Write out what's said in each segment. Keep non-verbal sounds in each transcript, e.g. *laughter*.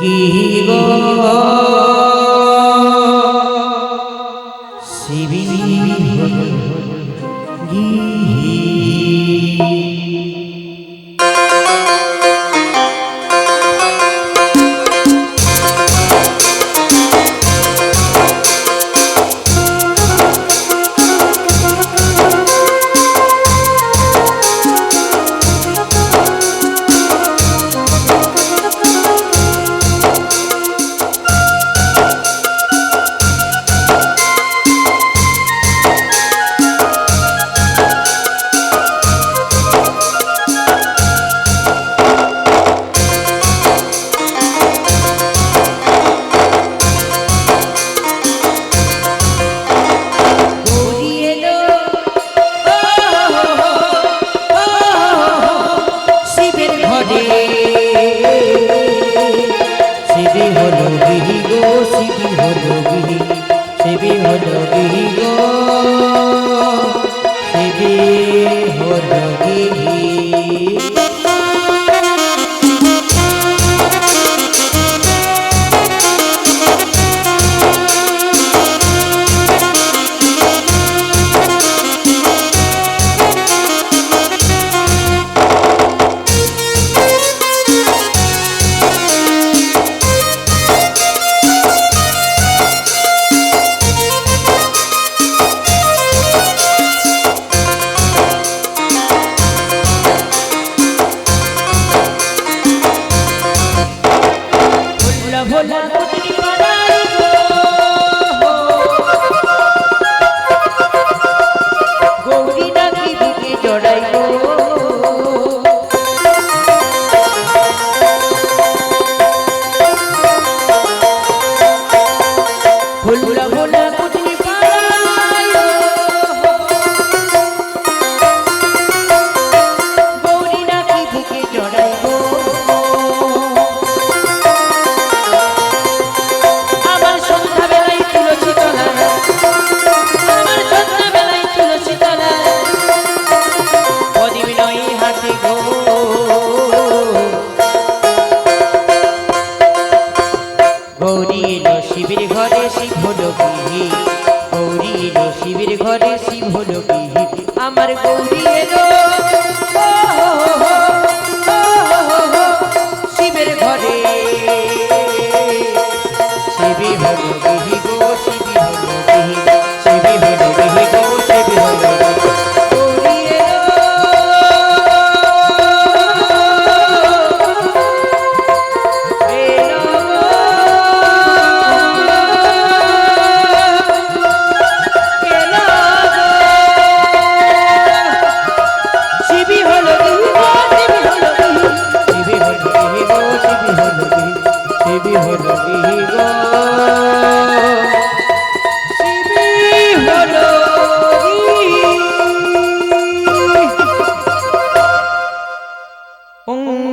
Gig শিবি হল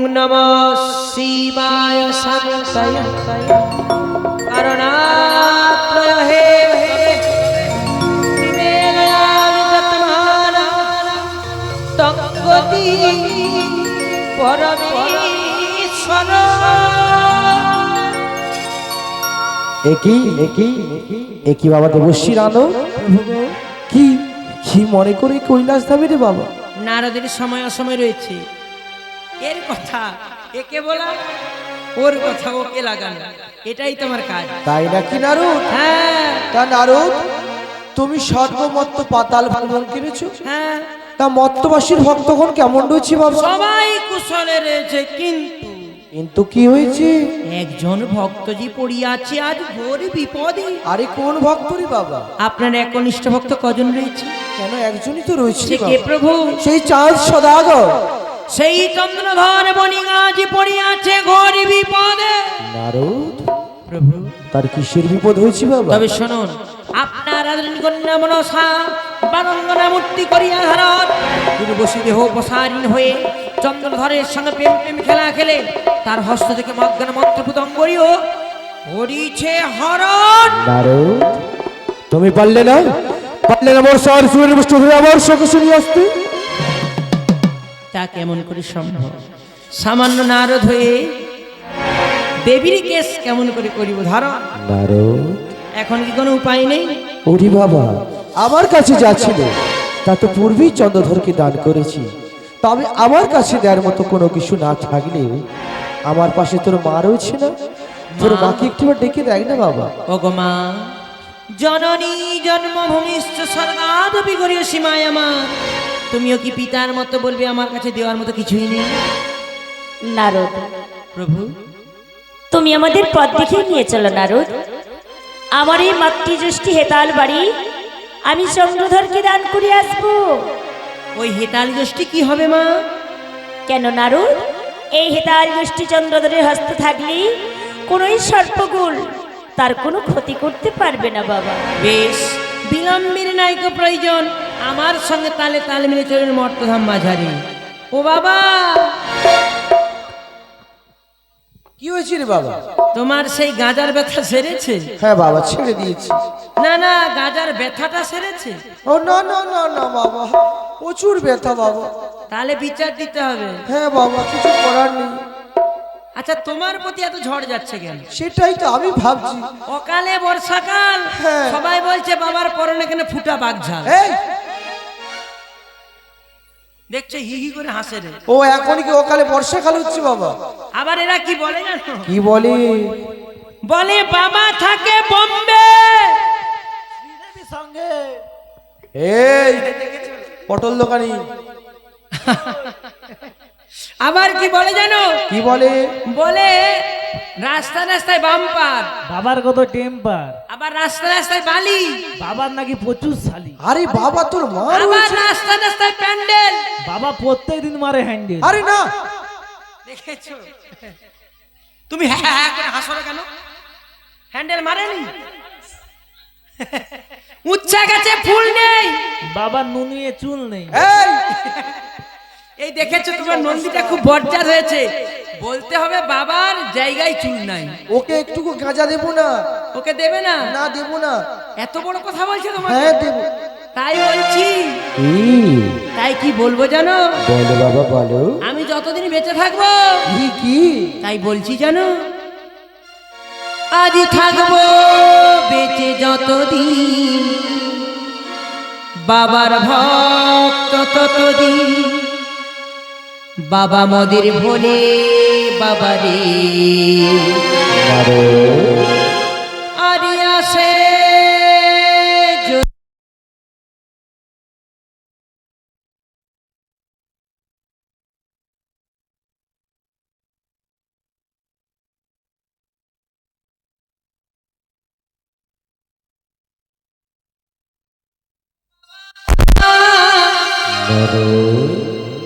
নমঃ শিবায় শান্তায় হে বিবেকানন্দতমানা তঙ্গতি পরমেশ্বর একই একই একই বাবা দেবশ্রী রানো কি কি মনে করে কৈলাস ধামে রে বাবা? নারদের সময় অসময় রয়েছে। এর কথা একে বলা ওর কথা ওকে লাগানো। এটাই তোমার কাজ। তাই নাকি নারদ? হ্যাঁ। তা নারদ তুমি সর্বমত্ত পাতাল ভ্রমণ কিনেছো? হ্যাঁ। তা মত্তবাসীর ভক্তগণ কেমন রয়েছে বাবা? সবাই কুশলে রয়েছে কিন্তু কিন্তু কি হয়েছে? একজন ভক্তজি পড়িয়াছে আজ ঘোর বিপদে। আরে কোন ভক্ত রে বাবা? আপনার একনিষ্ঠ ভক্ত কজন রয়েছে? কেন একজনই তো রয়েছে কে প্রভু? সেই চাঁদ সদাগর। সেই চন্দ্রধর আজ পড়িয়াছে ঘোর বিপদে। নারদ প্রভু। তার কিসের বিপদ হয়েছে বাবা? তবে শুনুন আপনার কন্যা মনসা বানন্দনা মূর্তি করিয়া হারত উর্বশী দেহ প্রসারীন হয়ে চন্দ্রধরের সঙ্গে প্রেম প্রেম খেলা খেলে তার হস্ত থেকে মজ্ঞান মন্ত্রপুত অঙ্গরীয় হরিছে হরণ। তুমি পারলে না? পারলে না আমার সার সুরের বস্তু ধরে আমার সঙ্গে শুনি আসতে? তা কেমন করে সম্ভব? সামান্য নারদ হয়ে দেবীর কেস কেমন করে করিব ধারণ? নারদ? এখন কি কোনো উপায় নেই? ওরে বাবা আমার কাছে যা ছিল তা তো পূর্বেই চন্দ্রধরকে দান করেছি। তবে আমার কাছে দেওয়ার মতো কোনো কিছু না থাকলে আমার পাশে তোর মা রয়েছে না? তোর? মাকে একটিবার ডেকে দেখ না বাবা? ওগো মা জননী জন্মভূমিষ্ঠ স্বর্গাদপি করিও সীমায় আমার তুমিও কি পিতার মতো বলবে আমার কাছে দেওয়ার মতো কিছুই নেই? নারদ। প্রভু? তুমি আমাদের পথ দেখে নিয়ে চলো নারদ। আমার এই মাতৃজ্যেষ্ঠী হেতাল বাড়ি আমি চন্দ্রধরকে দান করে আসব। ওই হেতাল গোষ্ঠী কি হবে মা? কেন নারদ? এই হেতাল গোষ্ঠী চন্দ্রধরের হস্তে থাকলে কোনোই সর্পগুল তার কোনো ক্ষতি করতে পারবে না বাবা। বেশ বিলম্বের নায়ক প্রয়োজন। আমার সঙ্গে তালে তাল মিলে চলুন মর্তধাম মাঝারি। ও বাবা! কি হয়েছে রে বাবা? তোমার সেই গাঁজার ব্যথা সেরেছে? হ্যাঁ বাবা ছেড়ে দিয়েছি। না না গাঁজার ব্যথাটা সেরেছে? ও না না না না বাবা প্রচুর ব্যথা বাবা। তাহলে বিচার দিতে হবে। হ্যাঁ বাবা কিছু করার নেই। আচ্ছা তোমার প্রতি এত ঝড় যাচ্ছে কেন? সেটাই তো আমি ভাবছি। অকালে বর্ষাকাল হ্যাঁ। সবাই বলছে বাবার পরনে এখানে ফুটা বাগঝাল। এই দেখছে হি হি করে হাসে রে। ও এখন কি ওকালে বর্ষাকাল হচ্ছে বাবা? আবার এরা কি বলে জানো? কি বলি? বলে বাবা থাকে বোম্বে। সঙ্গে। এই পটল দোকানি। *laughs* আবার কি বলে জানো? কি বলে? বলে রাস্তা রাস্তায় বাম্পার। বাবার কত টেম্পার। আবার রাস্তা রাস্তায় বালি। বাবার নাকি প্রচুর শালি। আরে বাবা তোর মা আবার রাস্তা রাস্তায় প্যান্ডেল। বাবা প্রত্যেক দিন মারে হ্যান্ডেল। আরে না। দেখেছ? তুমি হ্যাঁ হ্যাঁ করে হাসো না কেন? হ্যান্ডেল মারেনি? উচ্চা গাছে ফুল নেই। বাবার নুনিয়ে চুল নেই। এই! এই দেখেছ তোমার নন্দীটা খুব বজ্জার হয়েছে। বলতে হবে বাবার জায়গায় চুল নাই। ওকে একটুকু গাঁজা দেবো না? ওকে দেবে না? না দেবো না। এত বড় কথা বলছে তোমাকে? হ্যাঁ দেবো। তাই বলছি। তাই কি বলব জানো? বলো বাবা বলো। আমি যতদিন বেঁচে থাকব কি কি? তাই বলছি জানো? আজ থাকব বেঁচে যতদিন। বাবার ভক্ত ততদিন। বাবা মদের ভোলে বাবারে আরে আসে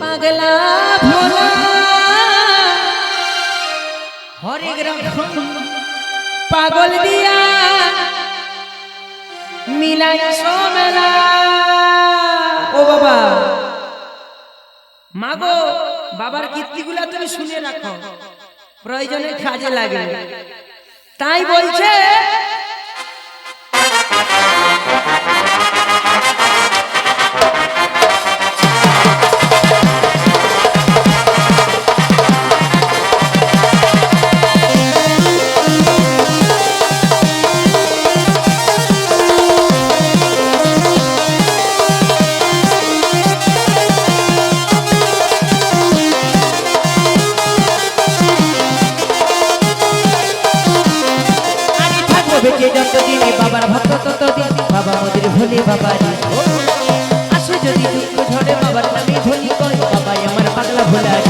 পাগলা। পাগল দিয়া মিলাই সোমেলা ও বাবা। মাগো বাবার কীর্তিগুলা তুমি শুনে রাখো। প্রয়োজনে কাজে লাগে। তাই বলছে ভক্ত ততদিন বাবা মোদের ভোলে বাবারি আসো যদি দুঃখ ঝরে বাবার নামে ভোলি কয় বাবাই আমার পাগলা ভোলারি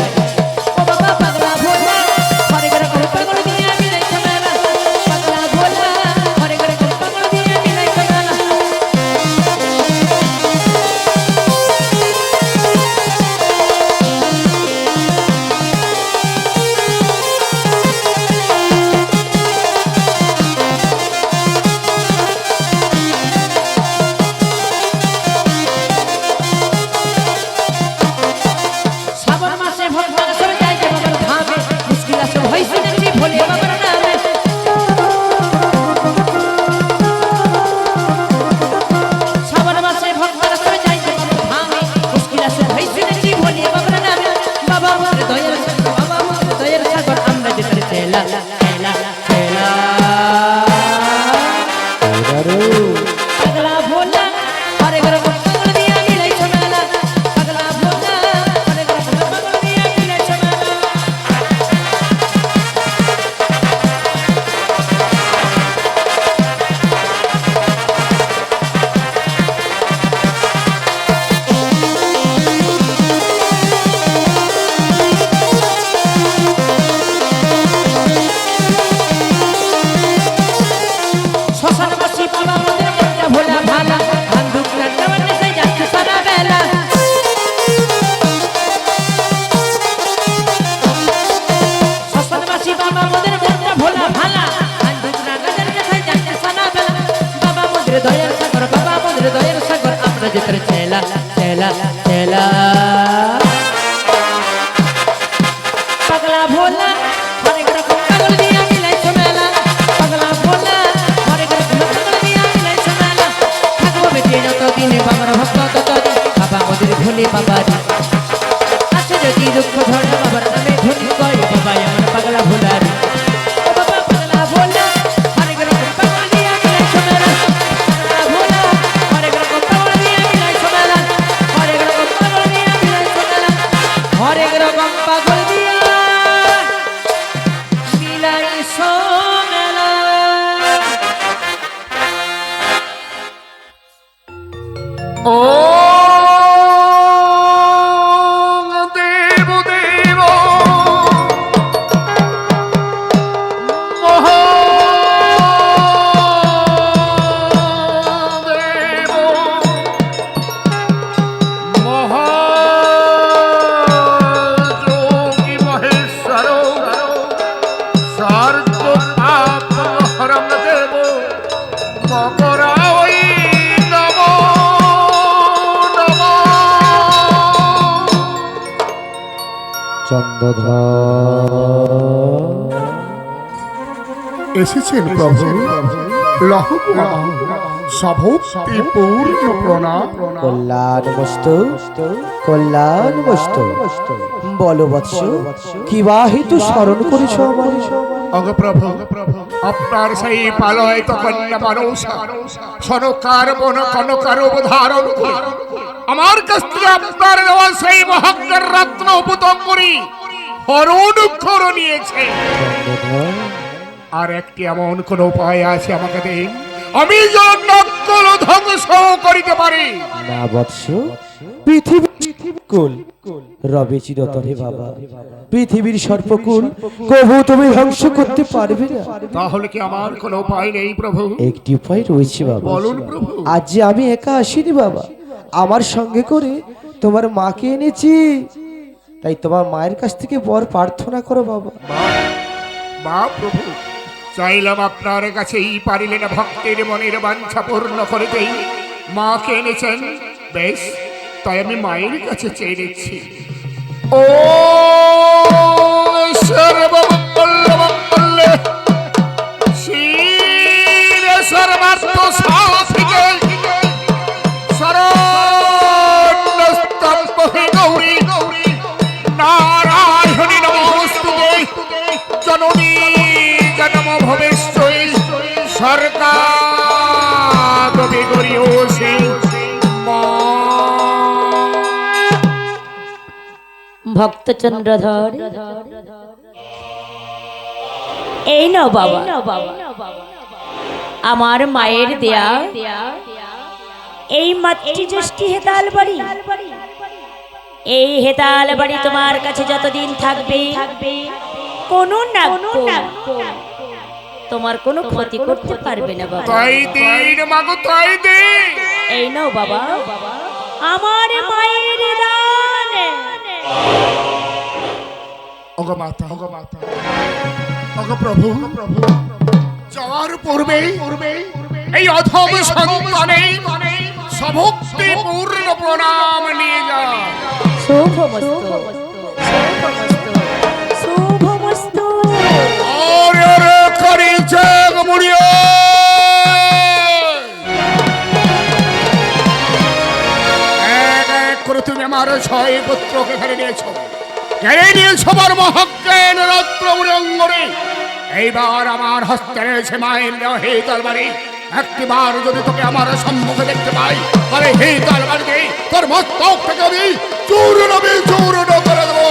চেলা কল্যাণ মস্তু বলো বৎস কি বা হেতু স্মরণ করেছ আমার অগপ্রভু আপনার সেই পালয়িত কন্যা মানুষ সনকার বন কনকার ধারণ আমার কাছ থেকে আপনার দেওয়া সেই মহাজ্ঞের রত্ন উপতম করি। হরণ অক্ষর নিয়েছে। আর একটি এমন কোন উপায় আছে আমাকে দিন। আমি যেন নকল ধ্বংস করিতে পারি। না বৎস পৃথিবী কুল। রবে চিরতরে বাবা। পৃথিবীর সর্বকুল কবু তুমি ধ্বংস করতে পারবে না। তাহলে কি আমার কোনো উপায় নেই প্রভু? একটি উপায় রয়েছে বাবা। বলুন প্রভু। আজ যে আমি একা আসিনি বাবা আমার সঙ্গে করে তোমার মাকে এনেছি। তাই তোমার মায়ের কাছ থেকে বর প্রার্থনা করো বাবা। মা প্রভু, চাইলাম আপনার কাছেই পারিলেন ভক্তের মনের বাঞ্ছা পূর্ণ করিতেই মাকে এনেছেন, বেশ, তাই আমি মায়ের কাছে চেয়ে নিচ্ছি। ও সর্বমঙ্গলমঙ্গলে ভক্ত চন্দ্রধর এই নাও বাবা। আমার মায়ের দেয়া। এই মাতৃজ্যেষ্ঠী হেতাল বাড়ি। এই হেতাল বাড়ি তোমার কাছে যতদিন থাকবে। কোনো না তোমার কোনো ক্ষতি করতে পারবে না বাবা। এই নাও বাবা। আমার মায়ের দান অগ মাতা অগ মাতা। অগ প্রভু প্রভু। যাওয়ার পূর্বে পূর্বে এই অধম সন্তানে সভক্তি পূর্ণ প্রণাম নিয়ে যাও শুভমস্তু। শুভমস্তু। অরে অরে করি জগ মুড়িয়া তুমি আমার ছয় পুত্রকে ফেলে দিয়েছ। কেড়ে নিয়েছো আমার মহাজ্ঞান রত্ন উরঙ্গরে এইবার আমার হস্তে রয়েছে মায়ের দেওয়া হে তরবারি একটিবার যদি তোকে আমার সম্মুখে দেখতে পাই, তাহলে হে তরবারি তোর মস্তক থেকে আমি চূর্ণ চূর্ণ করে দেবো।